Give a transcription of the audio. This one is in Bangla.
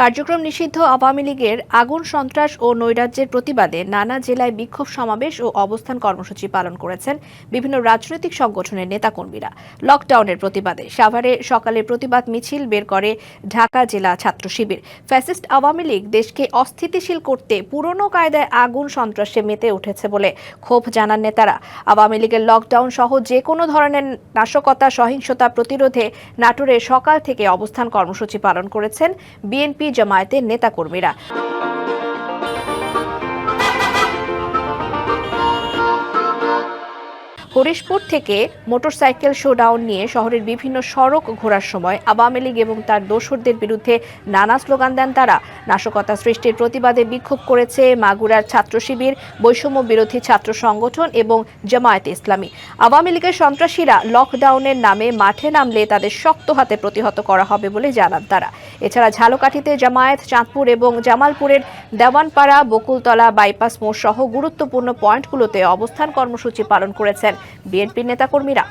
কার্যক্রম নিষিদ্ধ আওয়ামী লীগের আগুন, সন্ত্রাস ও নৈরাজ্যের প্রতিবাদে নানা জেলায় বিক্ষোভ সমাবেশ ও অবস্থান কর্মসূচি পালন করেছেন বিভিন্ন রাজনৈতিক সংগঠনের নেতাকর্মীরা। লকডাউনের প্রতিবাদে সাভারে সকালে প্রতিবাদ মিছিল বের করে ঢাকা জেলা ছাত্র শিবির। ফ্যাসিস্ট আওয়ামী লীগ দেশকে অস্থিতিশীল করতে পুরনো কায়দায় আগুন, সন্ত্রাসে মেতে উঠেছে বলে ক্ষোভ জানান নেতারা। আওয়ামী লীগের লকডাউন সহ যে কোনো ধরনের নাশকতা, সহিংসতা প্রতিরোধে নাটোরে সকাল থেকে অবস্থান কর্মসূচি পালন করেছেন বিএনপি জামায়াতের নেতাকর্মীরা হরিশপুর থেকে মোটরসাইকেল শোডাউন নিয়ে শহরের বিভিন্ন সড়ক ঘোরার সময় আওয়ামী লীগ এবং তার দোসরদের বিরুদ্ধে নানা স্লোগান দেন তারা। নাশকতা সৃষ্টির প্রতিবাদে বিক্ষোভ করেছে মাগুরার ছাত্র শিবির, বৈষম্য বিরোধী ছাত্র সংগঠন এবং জামায়াতে ইসলামী। আওয়ামী লীগের সন্ত্রাসীরা লকডাউনের নামে মাঠে নামলে তাদের শক্ত হাতে প্রতিহত করা হবে বলে জানান তারা। এছাড়া ঝালকাঠিতে জামায়াত, চাঁদপুর এবং জামালপুরের দেওয়ানপাড়া, বকুলতলা, বাইপাস মোড় সহ গুরুত্বপূর্ণ পয়েন্টগুলোতে অবস্থান কর্মসূচি পালন করেছেন। বিএনপির নেতাকর্মীরা